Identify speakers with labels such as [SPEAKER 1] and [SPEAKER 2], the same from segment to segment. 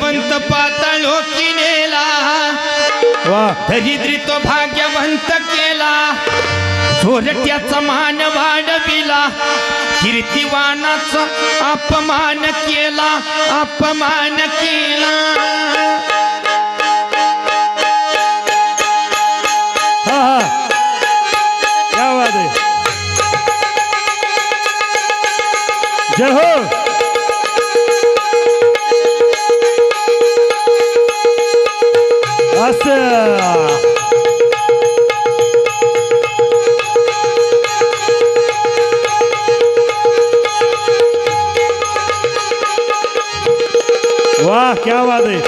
[SPEAKER 1] पुण्यवंत पाताळोकी नेला दरिद्री तो भाग्यवंत केला. चोरट्याचा मान वाढविला. कीर्तिवानाचा अपमान केला. अपमान केला.
[SPEAKER 2] जय हो. वाह क्या बात है।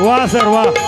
[SPEAKER 2] वाह सर वाह।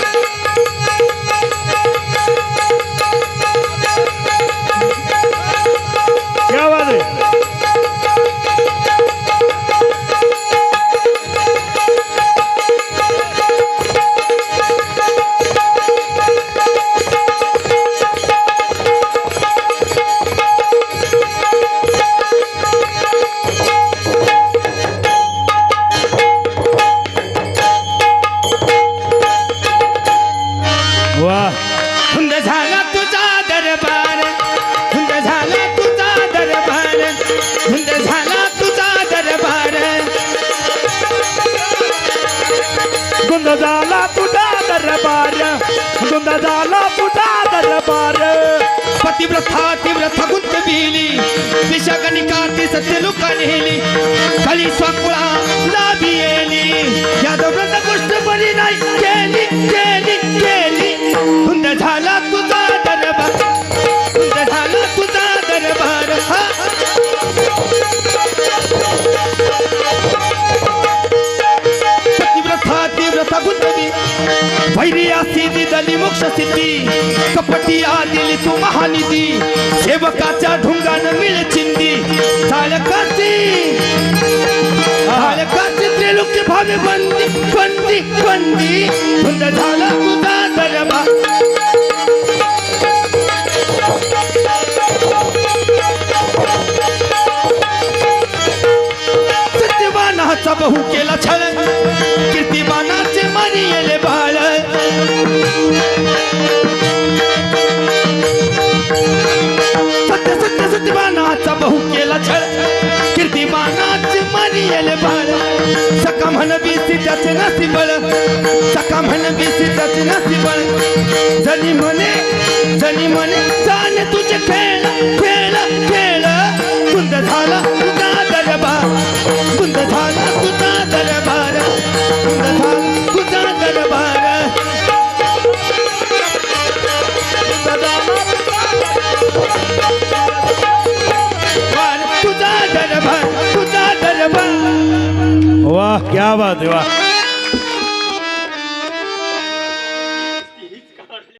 [SPEAKER 1] दरबार धुंद झाला तुझा दरबार झाला तुझा दरबार.
[SPEAKER 2] गुंद झाला तुझा दरबार झाला तुझा दरबार.
[SPEAKER 1] पतिव्रथा तीव्रथा गुंत बिली विषगणिका ती सत्य लुका नेली खाली स्वाकुळा लाभी येली यादव गोष्ट बरी नाही केली केली. गुंतली वैरी सिद्धी दली मोक्ष सिद्धी. कपटी दिली तू महानिधी. सेवकाच्या ढुंगान मिळ चिंदी. झाळकाची झाळकाची त्रिलोक्य भावे बंदी बंदी बंदी. धुंद झाला तुझा दरबार बहु केला छळ म्हण बीसी त्याचे नसिबळ सका म्हण बीसी त्याचे नसिबळ जरी म्हणे तुझा दरबार तुझा दरबार